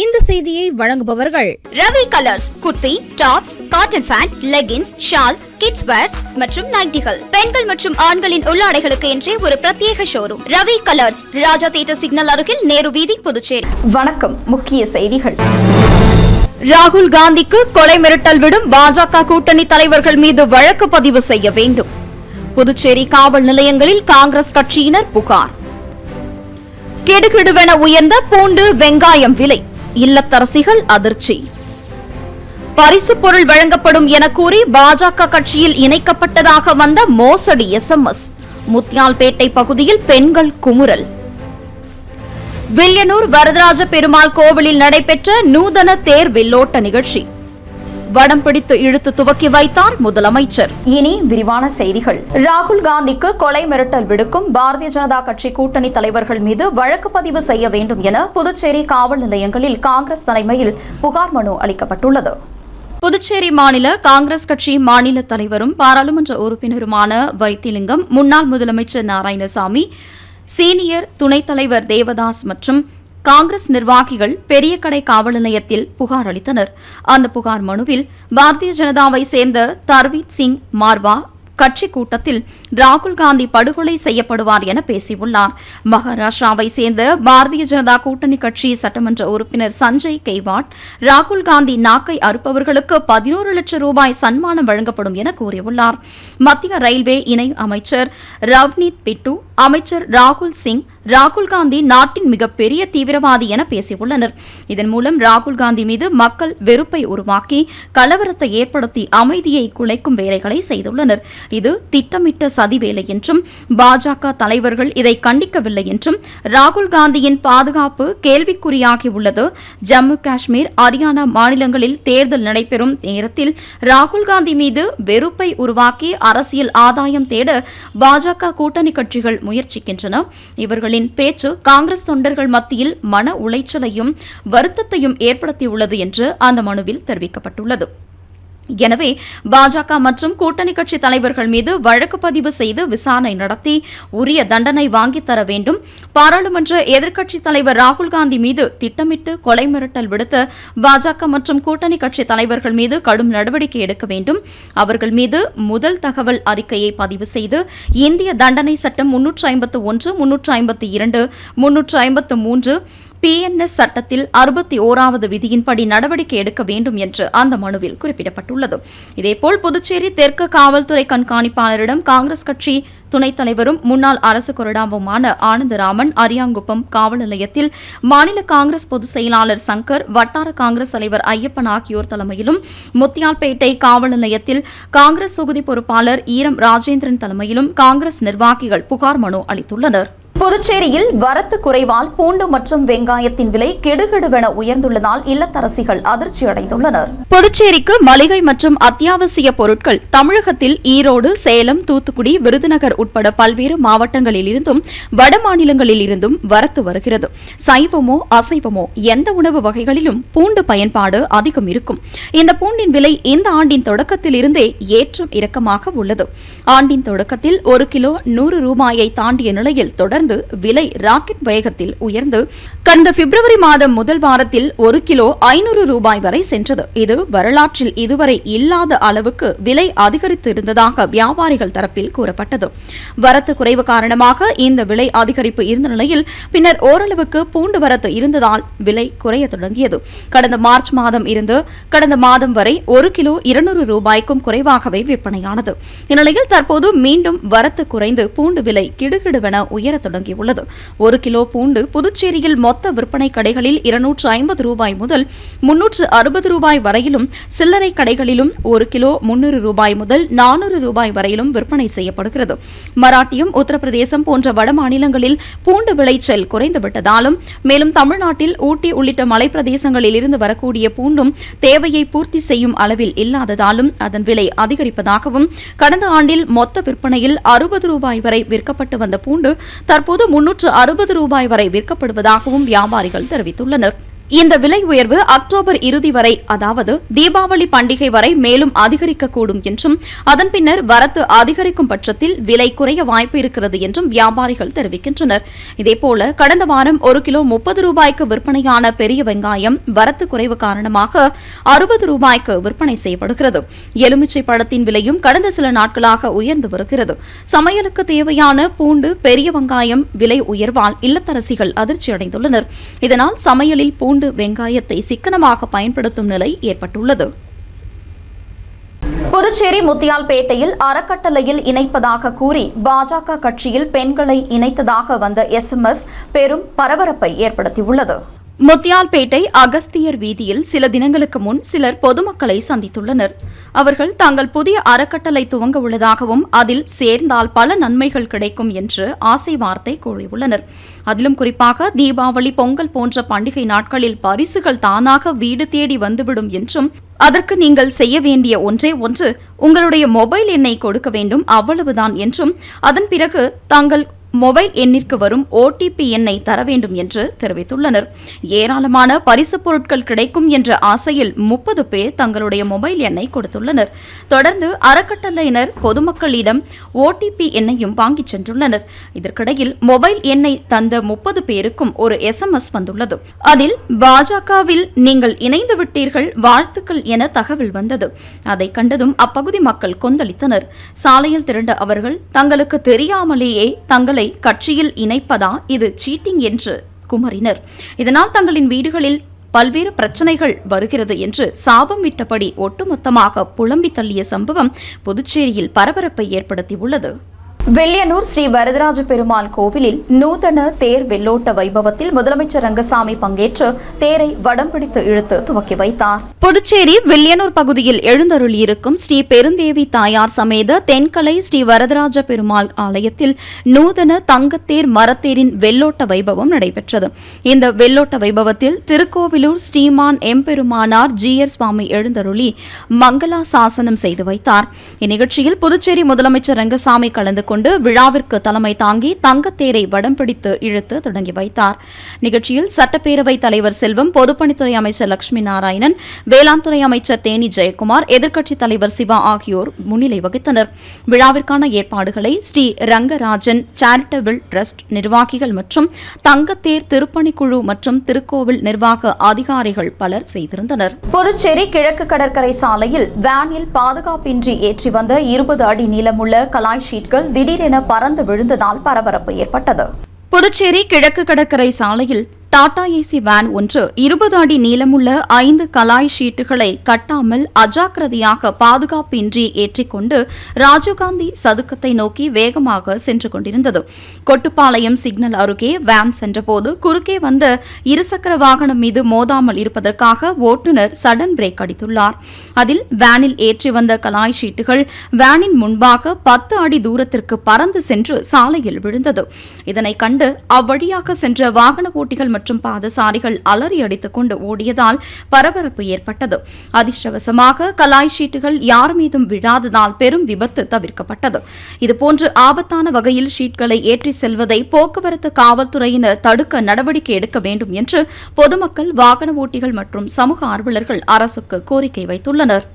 இந்த செய்தியை வழங்குபவர்கள் Ravi colours kurti tops cotton pant leggings shawl kids wears மற்றும் நைட்டிகள். பெண்கள் மற்றும் ஆண்களின் உள்ளாடைகளுக்கு என்றே ஒரு பிரத்யேக showroom Ravi colours Raja theatre signal அருகில் நேரு வீதி புதுச்சேரி. வணக்கம். முக்கிய செய்திகள். ராகுல் காந்திக்கு கொலை மிரட்டல் விடும் பாஜக கூட்டணி தலைவர்கள் மீது வழக்கு பதிவு செய்ய வேண்டும். புதுச்சேரி காவல் நிலையங்களில் காங்கிரஸ் கட்சியினர் புகார். கிடுகிடுவென உயர்ந்த பூண்டு வெங்காயம் விலை. இல்லத்தரசிகள் அதிர்ச்சி. பரிசு பொருள் வழங்கப்படும் என கூறி பாஜக கட்சியில் இணைக்கப்பட்டதாக வந்த மோசடி எஸ்எம்எஸ் முத்தியால்பேட்டை பகுதியில் பெண்கள் குமுறல். வில்லியனூர் வரதராஜ பெருமாள் கோவிலில் நடைபெற்ற நூதன தேர் வில்லோட்ட நிகழ்ச்சி. வடம் பிடித்து இழுத்து துவக்கி வைத்தார் முதலமைச்சர். இனி விரிவான செய்திகள். ராகுல் காந்திக்கு கொலை மிரட்டல் விடுக்கும் பாரதிய ஜனதா கட்சி கூட்டணி தலைவர்கள் மீது வழக்கு பதிவு செய்ய வேண்டும் என புதுச்சேரி காவல் நிலையங்களில் காங்கிரஸ் தலைமையில் புகார் மனு அளிக்கப்பட்டுள்ளது. புதுச்சேரி மாநில காங்கிரஸ் கட்சி மாநில தலைவரும் பாராளுமன்ற உறுப்பினருமான வைத்திலிங்கம் முன்னாள் முதலமைச்சர் நாராயணசாமி சீனியர் துணைத் தலைவர் தேவதாஸ் மற்றும் காங்கிரஸ் நிர்வாகிகள் பெரிய கடை காவல் நிலையத்தில் புகார் அளித்தனர். அந்த புகார் மனுவில் பாரதிய ஜனதாவை சேர்ந்த தர்வீத் சிங் மார்வா கட்சி கூட்டத்தில் ராகுல் காந்தி படுகொலை செய்யப்படுவார் என பேசியுள்ளார். மகாராஷ்டிராவை சேர்ந்த பாரதிய ஜனதா கூட்டணி கட்சி சட்டமன்ற உறுப்பினர் சஞ்சய் கெய்வாட் ராகுல் காந்தி நாக்கை அறுப்பவர்களுக்கு பதினோரு லட்சம் ரூபாய் சன்மானம் வழங்கப்படும் என கூறியுள்ளார். மத்திய ரயில்வே இணை அமைச்சர் ரவ்னீத் பிட்டு அமைச்சர் ராகுல் சிங் ராகுல் காந்தி நாட்டின் மிகப்பெரிய தீவிரவாதி என பேசியுள்ளனர். இதன் மூலம் ராகுல் காந்தி மீது மக்கள் வெறுப்பை உருவாக்கி கலவரத்தை ஏற்படுத்தி அமைதியை குலைக்கும் வேலைகளை செய்துள்ளனர். இது திட்டமிட்ட சதி வேலை என்றும் பாஜக தலைவர்கள் இதை கண்டிக்கவில்லை என்றும் ராகுல் காந்தியின் பாதுகாப்பு கேள்விக்குறியாகியுள்ளது. ஜம்மு காஷ்மீர் ஹரியானா மாநிலங்களில் தேர்தல் நடைபெறும் நேரத்தில் ராகுல் காந்தி மீது வெறுப்பை உருவாக்கி அரசியல் ஆதாயம் தேட பாஜக கூட்டணி கட்சிகள் முயற்சிக்கின்றன. இவர்கள் அவர்களின் பேச்சு காங்கிரஸ் தொண்டர்கள் மத்தியில் மன உளைச்சலையும் வருத்தத்தையும் ஏற்படுத்தியுள்ளது என்று அந்த மனுவில் தெரிவிக்கப்பட்டுள்ளது. எனவே பாஜக மற்றும் கூட்டணி கட்சி தலைவர்கள் மீது வழக்கு பதிவு செய்து விசாரணை நடத்தி உரிய தண்டனை வாங்கித் தர வேண்டும். பாராளுமன்ற எதிர்க்கட்சித் தலைவர் ராகுல் காந்தி மீது திட்டமிட்டு கொலை மிரட்டல் விடுத்த பாஜக மற்றும் கூட்டணி கட்சி தலைவர்கள் மீது கடும் நடவடிக்கை எடுக்க வேண்டும். அவர்கள் மீது முதல் தகவல் அறிக்கையை பதிவு செய்து இந்திய தண்டனை சட்டம் முன்னூற்று ஐம்பத்து ஒன்று முன்னூற்று ஐம்பத்து இரண்டு முன்னூற்று ஐம்பத்து மூன்று பிஎன்எஸ் சட்டத்தில் அறுபத்தி ஓராவது விதியின்படி நடவடிக்கை எடுக்க வேண்டும் என்று அந்த மனுவில் குறிப்பிடப்பட்டுள்ளது. இதேபோல் புதுச்சேரி தெற்கு காவல்துறை கண்காணிப்பாளரிடம் காங்கிரஸ் கட்சி துணைத் தலைவரும் முன்னாள் அரசு கொறடாவுமான ஆனந்தராமன் அரியாங்குப்பம் காவல் நிலையத்தில் மாநில காங்கிரஸ் பொதுச் செயலாளர் சங்கர் வட்டார காங்கிரஸ் தலைவர் ஐயப்பன் ஆகியோர் தலைமையிலும் முத்தியால்பேட்டை காவல் நிலையத்தில் காங்கிரஸ் தொகுதி பொறுப்பாளர் ஈரம் ராஜேந்திரன் தலைமையிலும் காங்கிரஸ் நிர்வாகிகள் புகார் மனு அளித்துள்ளனர். புதுச்சேரியில் வரத்து குறைவால் பூண்டு மற்றும் வெங்காயத்தின் விலை கெடுகெடுவென உயர்ந்துள்ளதால் இல்லத்தரசிகள் அதிர்ச்சி அடைந்துள்ளனர். புதுச்சேரிக்கு மளிகை மற்றும் அத்தியாவசிய பொருட்கள் தமிழகத்தில் ஈரோடு சேலம் தூத்துக்குடி விருதுநகர் உட்பட பல்வேறு மாவட்டங்களில் இருந்தும் வட மாநிலங்களில் இருந்தும் வரத்து வருகிறது. சைவமோ அசைவமோ எந்த உணவு வகைகளிலும் பூண்டு பயன்பாடு அதிகம் இருக்கும். இந்த பூண்டின் விலை இந்த ஆண்டின் தொடக்கத்தில் இருந்தே ஏற்றம் இறக்கமாக உள்ளது. ஆண்டின் தொடக்கத்தில் ஒரு கிலோ நூறு ரூபாயை தாண்டிய நிலையில் தொடர்ந்து விலை ராக்கெட் வேகத்தில் உயர்ந்து கடந்த பிப்ரவரி மாதம் முதல் வாரத்தில் ஒரு கிலோ ஐநூறு ரூபாய் வரை சென்றது. இது வரலாற்றில் இதுவரை இல்லாத அளவுக்கு விலை அதிகரித்து இருந்ததாக வியாபாரிகள் தரப்பில் கூறப்பட்டது. வரத்து குறைவு காரணமாக இந்த விலை அதிகரிப்பு இருந்த நிலையில் பின்னர் ஓரளவுக்கு பூண்டு வரத்து இருந்ததால் விலை குறைய தொடங்கியது. கடந்த மார்ச் மாதம் இருந்து கடந்த மாதம் வரை ஒரு கிலோ இருநூறு ரூபாய்க்கும் குறைவாகவே விற்பனையானது. இந்நிலையில் தற்போது மீண்டும் வரத்து குறைந்து பூண்டு விலை கிடுகிடுவென உயர தொடங்கியுள்ளது ஒரு கிலோ பூண்டு புதுச்சேரியில் மொத்த விற்பனை கடைகளில் இருநூற்று ஐம்பது ரூபாய் முதல் முன்னூற்று அறுபது ரூபாய் வரையிலும் சில்லறை கடைகளிலும் ஒரு கிலோ முன்னூறு ரூபாய் முதல் நானூறு ரூபாய் வரையிலும் விற்பனை செய்யப்படுகிறது. மராட்டியம் உத்தரப்பிரதேசம் போன்ற வட மாநிலங்களில் பூண்டு விளைச்சல் குறைந்துவிட்டதாலும் மேலும் தமிழ்நாட்டில் ஊட்டி உள்ளிட்ட மலைப்பிரதேசங்களில் இருந்து வரக்கூடிய பூண்டும் தேவையை பூர்த்தி செய்யும் அளவில் இல்லாததாலும் அதன் விலை அதிகரிப்பதாகவும் கடந்த ஆண்டில் மொத்த விற்பனையில் அறுபது ரூபாய் வரை விற்கப்பட்டு வந்த பூண்டு தற்போது முன்னூற்று அறுபது ரூபாய் வரை விற்கப்படுவதாகவும் வியாபாரிகள் தெரிவித்துள்ளனர். இந்த விலை உயர்வு அக்டோபர் இறுதி வரை அதாவது தீபாவளி பண்டிகை வரை மேலும் அதிகரிக்கக்கூடும் என்றும் அதன் பின்னர் வரத்து அதிகரிக்கும் பட்சத்தில் விலை குறைய வாய்ப்பு இருக்கிறது என்றும் வியாபாரிகள் தெரிவிக்கின்றனர். இதேபோல கடந்த வாரம் ஒரு கிலோ முப்பது ரூபாய்க்கு விற்பனையான பெரிய வெங்காயம் வரத்து குறைவு காரணமாக அறுபது ரூபாய்க்கு விற்பனை செய்யப்படுகிறது. எலுமிச்சை பழத்தின் விலையும் கடந்த சில நாட்களாக உயர்ந்து வருகிறது. சமையலுக்கு தேவையான பூண்டு பெரிய வெங்காயம் விலை உயர்வால் இல்லத்தரசிகள் அதிர்ச்சியடைந்துள்ளனர். இதனால் சமையலில் பூண்டு வெங்காயத்தை சிக்கனமாக பயன்படுத்தும் நிலை ஏற்பட்டுள்ளது. புதுச்சேரி முத்தியால்பேட்டையில் அறக்கட்டளையில் இணைப்பதாக கூறி பாஜக கட்சியில் பெண்களை இணைத்ததாக வந்த எஸ்எம்எஸ் பெரும் பரபரப்பை ஏற்படுத்தியுள்ளது. முத்தியால்பேட்டை அகஸ்தியர் வீதியில் சில தினங்களுக்கு முன் சிலர் பொதுமக்களை சந்தித்துள்ளனர். அவர்கள் தாங்கள் புதிய அறக்கட்டளை துவங்க உள்ளதாகவும் அதில் சேர்ந்தால் பல நன்மைகள் கிடைக்கும் என்று ஆசை வார்த்தை கூறியுள்ளனர். அதிலும் குறிப்பாக தீபாவளி பொங்கல் போன்ற பண்டிகை நாட்களில் பரிசுகள் தானாக வீடு தேடி வந்துவிடும் என்றும் அதற்கு நீங்கள் செய்ய வேண்டிய ஒன்றே ஒன்று உங்களுடைய மொபைல் எண்ணை கொடுக்க வேண்டும் அவ்வளவுதான் என்றும் அதன் பிறகு தாங்கள் மொபைல் எண்ணிற்கு வரும் ஓடிபி எண்ணை தர வேண்டும் என்று தெரிவித்துள்ளனர். ஏராளமான பரிசுப் பொருட்கள் கிடைக்கும் என்ற ஆசையில் முப்பது பேர் தங்களுடைய மொபைல் எண்ணை கொடுத்துள்ளனர். தொடர்ந்து அறக்கட்டளையினர் பொதுமக்களிடம் ஓடிபி எண்ணையும் வாங்கிச் சென்றுள்ளனர். இதற்கிடையில் மொபைல் எண்ணை தந்த முப்பது பேருக்கும் ஒரு எஸ்எம்எஸ் வந்துள்ளது. அதில் பாஜகவில் நீங்கள் இணைந்து விட்டீர்கள் வாழ்த்துக்கள் என தகவல் வந்தது. அதை கண்டதும் அப்பகுதி மக்கள் கொந்தளித்தனர். சாலையில் திரண்ட அவர்கள் தங்களுக்கு தெரியாமலேயே தங்களை கட்சியில் இணைப்பதா? இது சீட்டிங் என்று குமரினர். இதனால் தங்களின் வீடுகளில் பல்வேறு பிரச்சனைகள் வருகிறது என்று சாபம் விட்டபடி ஒட்டுமொத்தமாக புலம்பி தள்ளிய சம்பவம் புதுச்சேரியில் பரபரப்பை ஏற்படுத்தியுள்ளது. வெள்ளியனூர் ஸ்ரீ வரதராஜ பெருமாள் கோவிலில் நூதன தேர் வெள்ளோட்ட வைபவத்தில் முதலமைச்சர் ரங்கசாமி பங்கேற்று தேரை வடம் பிடித்து இழுத்து துவக்கி வைத்தார். புதுச்சேரி வில்லியனூர் பகுதியில் எழுந்தருளியிருக்கும் ஸ்ரீ பெருந்தேவி தாயார் சமேத தென்கலை ஸ்ரீ வரதராஜ பெருமாள் ஆலயத்தில் நூதன தங்கத்தேர் மரத்தேரின் வெள்ளோட்ட வைபவம் நடைபெற்றது. இந்த வெள்ளோட்ட வைபவத்தில் திருக்கோவிலூர் ஸ்ரீமான் எம்பெருமானார் ஜீயர் சுவாமி எழுந்தருளி மங்களா சாசனம் செய்து வைத்தார். இந்நிகழ்ச்சியில் புதுச்சேரி முதலமைச்சர் ரங்கசாமி கலந்து கொண்டு விழாவிற்கு தலைமை தாங்கி தங்கத்தேரை வடம் பிடித்து இழுத்து தொடங்கி வைத்தார். நிகழ்ச்சியில் சட்டப்பேரவைத் தலைவர் செல்வம் பொதுப்பணித்துறை அமைச்சர் லட்சுமி நாராயணன் வேளாண் துறை அமைச்சர் தேனி ஜெயக்குமார் எதிர்க்கட்சித் தலைவர் சிவா ஆகியோர் முன்னிலை வகித்தனர். விழாவிற்கான ஏற்பாடுகளை ஸ்ரீ ரங்கராஜன் சேரிட்டபிள் ட்ரஸ்ட் நிர்வாகிகள் மற்றும் தங்கத்தேர் திருப்பணிக்குழு மற்றும் திருக்கோவில் நிர்வாக அதிகாரிகள் பலர் செய்திருந்தனர். புதுச்சேரி கிழக்கு கடற்கரை சாலையில் வேனில் பாதுகாப்பின்றி ஏற்றி வந்த இருபது அடி நீளமுள்ள கலாய் ஷீட்கள் திடீரென பறந்து விழுந்ததால் பரபரப்பு ஏற்பட்டது. புதுச்சேரி கிழக்கு கடற்கரை சாலையில் டாடா ஏசி வேன் ஒன்று இருபது அடி நீளமுள்ள ஐந்து கலாய் ஷீட்டுகளை கட்டாமல் அஜாக்கிரதையாக பாதுகாப்பின்றி ஏற்றிக்கொண்டு ராஜீவ்காந்தி சதுக்கத்தை நோக்கி வேகமாக சென்று கொண்டிருந்தது. கொட்டுப்பாளையம் சிக்னல் அருகே வேன் சென்றபோது குறுக்கே வந்த இருசக்கர வாகனம் மீது மோதாமல் இருப்பதற்காக ஓட்டுநர் சடன் பிரேக் அடித்துள்ளார். அதில் வேனில் ஏற்றி வந்த கலாய் ஷீட்டுகள் வேனின் முன்பாக பத்து அடி தூரத்திற்கு பறந்து சென்று சாலையில் விழுந்தது. இதனை கண்டு அவ்வழியாக சென்ற வாகன ஓட்டிகள் மற்றும் பாதசாரிகள் அலறி அடித்துக் கொண்டு ஓடியதால் பரபரப்பு ஏற்பட்டது. அதிர்ஷ்டவசமாக கலாய் ஷீட்டுகள் யார் மீதும் விழாததால் பெரும் விபத்து தவிர்க்கப்பட்டது. இதுபோன்று ஆபத்தான வகையில் ஷீட்களை ஏற்றி செல்வதை போக்குவரத்து காவல்துறையினர் தடுக்க நடவடிக்கை எடுக்க வேண்டும் என்று பொதுமக்கள் வாகன ஓட்டிகள் மற்றும் சமூக ஆர்வலர்கள் அரசுக்கு கோரிக்கை வைத்துள்ளனர்.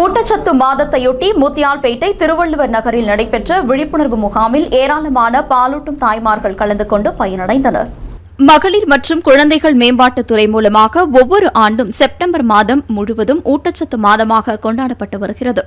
ஊட்டச்சத்து மாதத்தையொட்டி முத்தியால்பேட்டை திருவள்ளுவர் நகரில் நடைபெற்ற விழிப்புணர்வு முகாமில் ஏராளமான பாலூட்டும் தாய்மார்கள் கலந்து கொண்டு பயனடைந்தனா் மகளிர் மற்றும் குழந்தைகள் மேம்பாட்டுத்துறை மூலமாக ஒவ்வொரு ஆண்டும் செப்டம்பர் மாதம் முழுவதும் ஊட்டச்சத்து மாதமாக கொண்டாடப்பட்டு வருகிறது.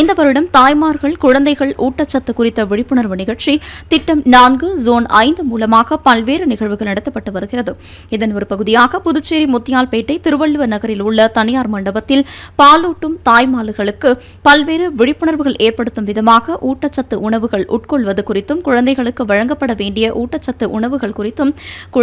இந்த வருடம் தாய்மார்கள் குழந்தைகள் ஊட்டச்சத்து குறித்த விழிப்புணர்வு நிகழ்ச்சி திட்டம் நான்கு ஜோன் ஐந்து மூலமாக பல்வேறு நிகழ்வுகள் நடத்தப்பட்டு வருகிறது. இதன் ஒரு பகுதியாக புதுச்சேரி முத்தியால்பேட்டை திருவள்ளுவர் நகரில் உள்ள தனியார் மண்டபத்தில் பாலூட்டும் தாய்மார்களுக்கு பல்வேறு விழிப்புணர்வுகள் ஏற்படுத்தும் விதமாக ஊட்டச்சத்து உணவுகள் உட்கொள்வது குறித்தும் குழந்தைகளுக்கு வழங்கப்பட வேண்டிய ஊட்டச்சத்து உணவுகள் குறித்தும்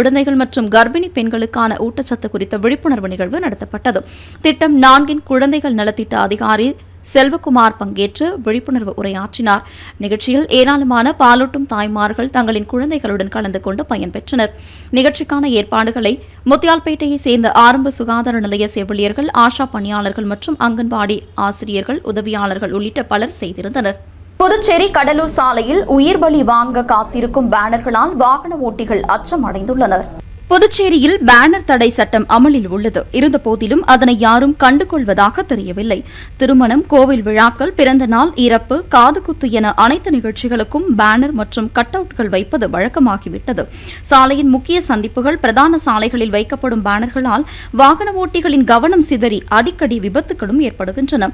குழந்தைகள் மற்றும் கர்ப்பிணி பெண்களுக்கான ஊட்டச்சத்து குறித்த விழிப்புணர்வு நிகழ்வு நடத்தப்பட்டது. திட்டம் நான்கின் குழந்தைகள் நலத்திட்ட அதிகாரி செல்வகுமார் பங்கேற்று விழிப்புணர்வு உரையாற்றினார். நிகழ்ச்சியில் ஏராளமான பாலூட்டும் தாய்மார்கள் தங்களின் குழந்தைகளுடன் கலந்து கொண்டு பயன்பெற்றனர் நிகழ்ச்சிக்கான ஏற்பாடுகளை முத்தியால்பேட்டையை சேர்ந்த ஆரம்ப சுகாதார நிலைய செவிலியர்கள் ஆஷா பணியாளர்கள் மற்றும் அங்கன்வாடி ஆசிரியர்கள் உதவியாளர்கள் உள்ளிட்ட பலர் செய்திருந்தனர். புதுச்சேரி கடலூர் சாலையில் உயிர் பலி வாங்க காத்திருக்கும் பேனர்களால் வாகன ஓட்டிகள் அச்சம் அடைந்துள்ளனர் புதுச்சேரியில் பேனர் தடை சட்டம் அமலில் உள்ளது. இருந்தபோதிலும் அதனை யாரும் கண்டுகொள்வதாக தெரியவில்லை. திருமணம் கோவில் விழாக்கள் பிறந்த நாள் இறப்பு காதுகுத்து என அனைத்து நிகழ்ச்சிகளுக்கும் பேனர் மற்றும் கட் அவுட்கள் வைப்பது வழக்கமாகிவிட்டது. சாலையின் முக்கிய சந்திப்புகள் பிரதான சாலைகளில் வைக்கப்படும் பேனர்களால் வாகன ஓட்டிகளின் கவனம் சிதறி அடிக்கடி விபத்துகளும் ஏற்படுகின்றன.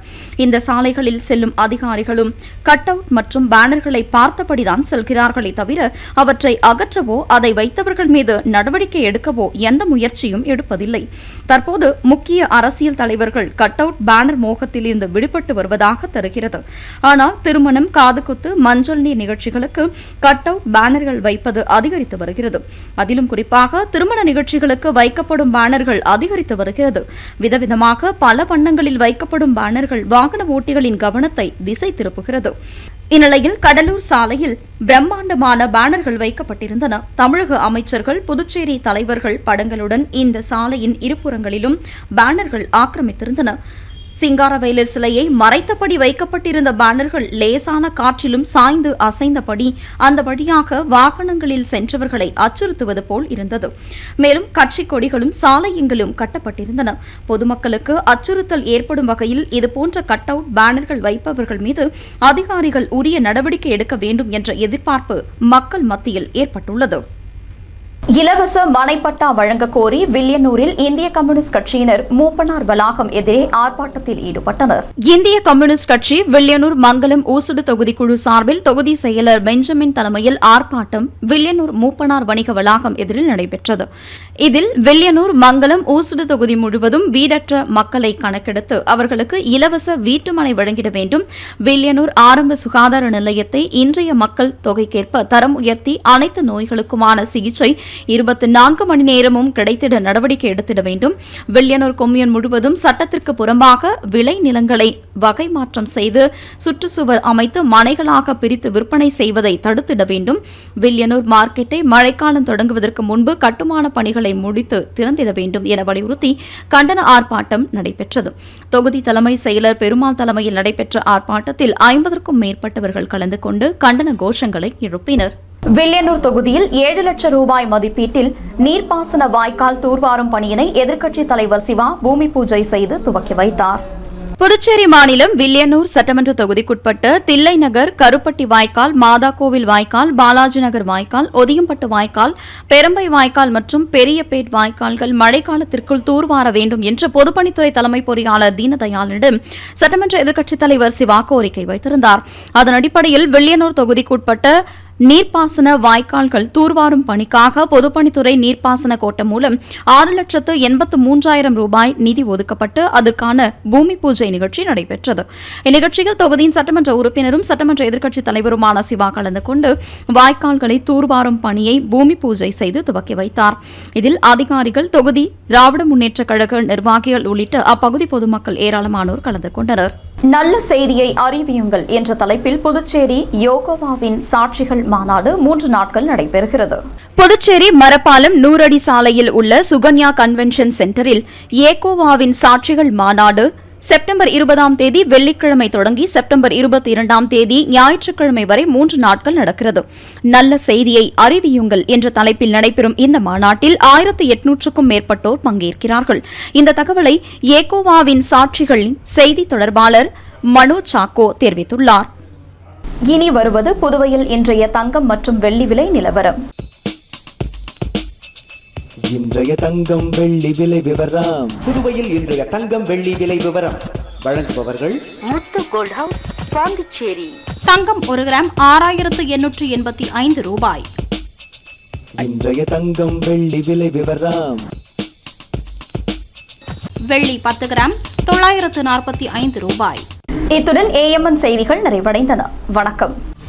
இந்த சாலைகளில் செல்லும் அதிகாரிகளும் கட் அவுட் மற்றும் பேனர்களை பார்த்தபடிதான் செல்கிறார்களே தவிர அவற்றை அகற்றவோ அதை வைத்தவர்கள் மீது நடவடிக்கை எடுக்கவோ எந்த முயற்சியும் எடுப்பதில்லை. தற்போது முக்கிய அரசியல் தலைவர்கள் கட் அவுட் பேனர் மோகத்தில் இருந்து விடுபட்டு வருவதாக தெரிகிறது. ஆனால் திருமணம் காதுகுத்து மஞ்சள் நீர் நிகழ்ச்சிகளுக்கு கட் அவுட் பேனர்கள் வைப்பது அதிகரித்து வருகிறது. அதிலும் குறிப்பாக திருமண நிகழ்ச்சிகளுக்கு வைக்கப்படும் பேனர்கள் அதிகரித்து வருகிறது. விதவிதமாக பல வண்ணங்களில் வைக்கப்படும் பேனர்கள் வாகன ஓட்டிகளின் கவனத்தை திசை திருப்புகிறது. இந்நிலையில் கடலூர் சாலையில் பிரம்மாண்டமான பேனர்கள் வைக்கப்பட்டிருந்தன. தமிழக அமைச்சர்கள் புதுச்சேரி தலைவர்கள் படங்களுடன் இந்த சாலையின் இருபுறங்களிலும் பேனர்கள் ஆக்கிரமித்திருந்தன. சிங்காரவேலர் சிலையை மறைத்தபடி வைக்கப்பட்டிருந்த பேனர்கள் லேசான காற்றிலும் சாய்ந்து அசைந்தபடி அந்த வழியாக வாகனங்களில் சென்றவர்களை அச்சுறுத்துவது போல் இருந்தது. மேலும் கட்சி கொடிகளும் சாலையங்களும் கட்டப்பட்டிருந்தன. பொதுமக்களுக்கு அச்சுறுத்தல் ஏற்படும் வகையில் இதுபோன்ற கட் அவுட் பேனர்கள் வைப்பவர்கள் மீது அதிகாரிகள் உரிய நடவடிக்கை எடுக்க வேண்டும் என்ற எதிர்பார்ப்பு மக்கள் மத்தியில் ஏற்பட்டுள்ளது. இலவச மனைப்பட்டா வழங்க கோரி வில்லியனூரில் இந்திய கம்யூனிஸ்ட் கட்சியினர் மூப்பனார் வளாகம் எதிரே ஆர்ப்பாட்டத்தில் ஈடுபட்டனர். இந்திய கம்யூனிஸ்ட் கட்சி வில்லியனூர் மங்கலம் ஊசுடு தொகுதி குழு சார்பில் தொகுதி செயலர் பெஞ்சமின் தலைமையில் ஆர்ப்பாட்டம் வில்லியனூர் மூப்பனார் வணிக வளாகம் எதிரில் நடைபெற்றது. இதில் வில்லியனூர் மங்கலம் ஊசுடு தொகுதி முழுவதும் வீடற்ற மக்களை கணக்கெடுத்து அவர்களுக்கு இலவச வீட்டுமனை வழங்கிட வேண்டும். வில்லியனூர் ஆரம்ப சுகாதார நிலையத்தை இன்றைய மக்கள் தொகைக்கேற்ப தரம் உயர்த்தி அனைத்து நோய்களுக்குமான சிகிச்சை இருபத்தி நான்கு மணி நேரமும் கிடைத்திட நடவடிக்கை எடுத்திட வேண்டும். வில்லியனூர் கொம்யூன் முழுவதும் சட்டத்திற்கு புறம்பாக விளை நிலங்களை வகை மாற்றம் செய்து சுற்றுச்சுவர் அமைத்து மனைகளாக பிரித்து விற்பனை செய்வதை தடுத்திட வேண்டும். வில்லியனூர் மார்க்கெட்டை மழைக்காலம் தொடங்குவதற்கு முன்பு கட்டுமான பணிகளை முடித்து திறந்திட வேண்டும் என வலியுறுத்தி கண்டன ஆர்ப்பாட்டம் நடைபெற்றது. தொகுதி தலைமை செயலர் பெருமாள் தலைமையில் நடைபெற்ற ஆர்ப்பாட்டத்தில் ஐம்பதற்கும் மேற்பட்டவர்கள் கலந்து கொண்டு கண்டன கோஷங்களை எழுப்பினர். வில்லியனூர் தொகுதியில் ஏழு லட்சம் ரூபாய் மதிப்பீட்டில் நீர்ப்பாசன வாய்க்கால் தூர்வாரும் பணியினை எதிர்க்கட்சித் தலைவர் சிவா பூமி பூஜை செய்து துவக்கி வைத்தார். புதுச்சேரி மாநிலம் வில்லியனூர் சட்டமன்ற தொகுதிக்குட்பட்ட தில்லை நகர் கருப்பட்டி வாய்க்கால் மாதா கோவில் வாய்க்கால் பாலாஜி நகர் வாய்க்கால் ஒதியம்பட்டு வாய்க்கால் பெரம்பை வாய்க்கால் மற்றும் பெரியபேட் வாய்க்கால்கள் மழைக்காலத்திற்குள் தூர்வார வேண்டும் என்று பொதுப்பணித்துறை தலைமை பொறியாளர் தீனதயாளனிடம் சட்டமன்ற எதிர்க்கட்சித் தலைவர் சிவா கோரிக்கை வைத்திருந்தார். அதன் அடிப்படையில் வில்லியனூர் தொகுதிக்குட்பட்ட நீர்ப்பாசன வாய்க்கால்கள் தூர்வாரும் பணிக்காக பொதுப்பணித்துறை நீர்ப்பாசன கோட்டம் மூலம் ஆறு லட்சத்து எண்பத்து மூன்றாயிரம் ரூபாய் நிதி ஒதுக்கப்பட்டு அதற்கான பூமி பூஜை நிகழ்ச்சி நடைபெற்றது. இந்நிகழ்ச்சியில் தொகுதியின் சட்டமன்ற உறுப்பினரும் சட்டமன்ற எதிர்க்கட்சித் தலைவருமான சிவா கலந்து கொண்டு வாய்க்கால்களை தூர்வாரும் பணியை பூமி பூஜை செய்து துவக்கி வைத்தார். இதில் அதிகாரிகள் தொகுதி திராவிட முன்னேற்றக் கழக நிர்வாகிகள் உள்ளிட்ட அப்பகுதி பொதுமக்கள் ஏராளமானோர் கலந்து கொண்டனர். நல்ல செய்தியை அறிவியுங்கள் என்ற தலைப்பில் புதுச்சேரி யோகோவாவின் சாட்சிகள் மாநாடு மூன்று நாட்கள் நடைபெறுகிறது. புதுச்சேரி மரப்பாலம் நூறடி சாலையில் உள்ள சுகன்யா கன்வென்ஷன் சென்டரில் ஏகோவாவின் சாட்சிகள் மாநாடு செப்டம்பர் இருபதாம் தேதி வெள்ளிக்கிழமை தொடங்கி செப்டம்பர் இருபத்தி இரண்டாம் தேதி ஞாயிற்றுக்கிழமை வரை மூன்று நாட்கள் நடக்கிறது. நல்ல செய்தியை அறிவியுங்கள் என்ற தலைப்பில் நடைபெறும் இந்த மாநாட்டில் ஆயிரத்து எட்நூற்றுக்கும் மேற்பட்டோர் பங்கேற்கிறார்கள். இந்த தகவலை ஏகோவாவின் சாட்சிகளின் செய்தி தொடர்பாளர் மனோ சாக்கோ தெரிவித்துள்ளார். இனி வருவது புதுவையில் இன்றைய தங்கம் மற்றும் வெள்ளி விலை நிலவரம். இன்றைய தங்கம் வெள்ளி விலை விவரம். புதுவையில் இன்றைய தங்கம் வெள்ளி விலை விவரம். வழங்குபவர்கள் முத்து கோல்ட் ஹவுஸ் பாண்டிச்சேரி. தங்கம் ஒரு கிராம் ஆறாயிரத்து எண்ணூற்று எண்பத்தி ஐந்து ரூபாய். இன்றைய தங்கம் வெள்ளி விலை விவரம். வெள்ளி பத்து கிராம் தொள்ளாயிரத்து நாற்பத்தி ஐந்து ரூபாய். இத்துடன் ஏஎம்என் செய்திகள் நிறைவடைந்தன. வணக்கம்.